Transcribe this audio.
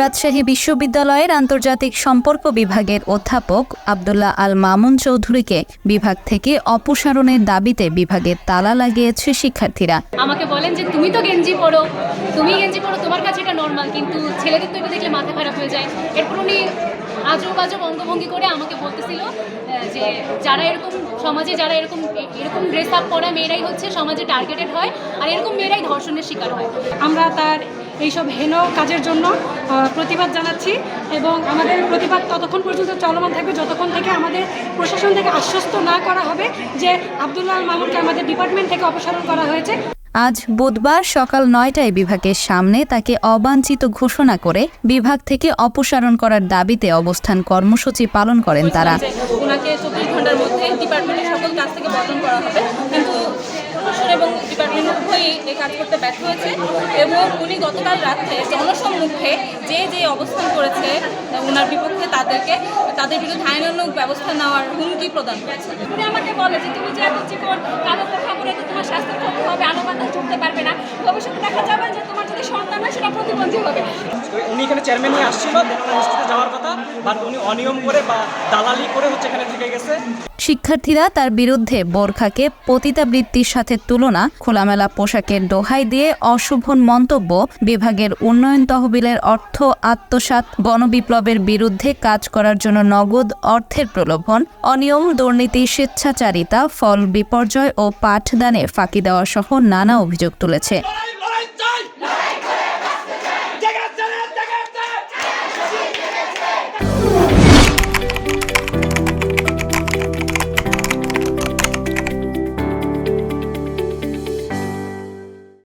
রাজশাহী বিশ্ববিদ্যালয়ের আন্তর্জাতিক সম্পর্ক বিভাগের অধ্যাপক আবদুল্লাহ আল মামুন চৌধুরীকে বিভাগ থেকে অপসারণের দাবিতে বিভাগের তালা লাগিয়েছে শিক্ষার্থীরা। আমাকে বলেন যে তুমি তো গেঞ্জি পরো তুমি গেঞ্জি পরো, তোমার কাছে এটা নর্মাল কিন্তু ছেলেদের তো এটা দেখলে মাথা খারাপ হয়ে যায়। এরপর উনি আজব আজব অঙ্গভঙ্গি করে আমাকে বলতেছিল যে যারা এরকম সমাজে যারা এরকম এরকম ড্রেস আপ পরা মেয়েরাই হচ্ছে সমাজে টার্গেটেড হয় আর এরকম মেয়েরাই ধর্ষণের শিকার হয়। আমরা তার এইসব হেন কাজের জন্য প্রতিবাদ জানাচ্ছি এবং আমাদের প্রতিবাদ ততক্ষণ পর্যন্ত চলমান থাকবে, যতক্ষণ থেকে আমাদের প্রশাসন থেকে আশ্বস্ত না করা হবে যে আবদুল্লাহ মামুনকে আমাদের ডিপার্টমেন্ট থেকে অপসারণ করা হয়েছে। আজ বুধবার সকাল নয়টায় বিভাগের সামনে তাকে অবাঞ্ছিত ঘোষণা করে বিভাগ থেকে অপসারণ করার দাবিতে অবস্থান কর্মসূচি পালন করেন তারা। তাদের বিরুদ্ধে ব্যবস্থা নেওয়ার হুমকি প্রদান করেছে আমাকে যে, তুমি যে কালো পোখা পরে তো তোমার স্বাস্থ্য ক্ষতি হবে আলো বাতাস ঢুকতে পারবে না। ভবিষ্যতে দেখা যাবে যে তোমার যদি সন্তান হয় সেটা প্রতিবন্ধী হবে। উনি এখানে চেয়ারম্যান নিয়ে আসছিল যাওয়ার কথা বাট উনি অনিয়ম করে বা দালালি করে হচ্ছে এখানে থেকে গেছে। শিক্ষার্থীরা তার বিরুদ্ধে বোরখাকে পতিতাবৃত্তির সাথে তুলনা খোলামেলা পোশাকের দোহাই দিয়ে অশুভন মন্তব্য বিভাগের উন্নয়ন তহবিলের অর্থ আত্মসাৎ গণবিপ্লবের বিরুদ্ধে কাজ করার জন্য নগদ অর্থের প্রলোভন অনিয়ম দুর্নীতি স্বেচ্ছাচারিতা ফল বিপর্যয় ও পাঠদানে ফাঁকি দেওয়া সহ নানা অভিযোগ তুলেছে।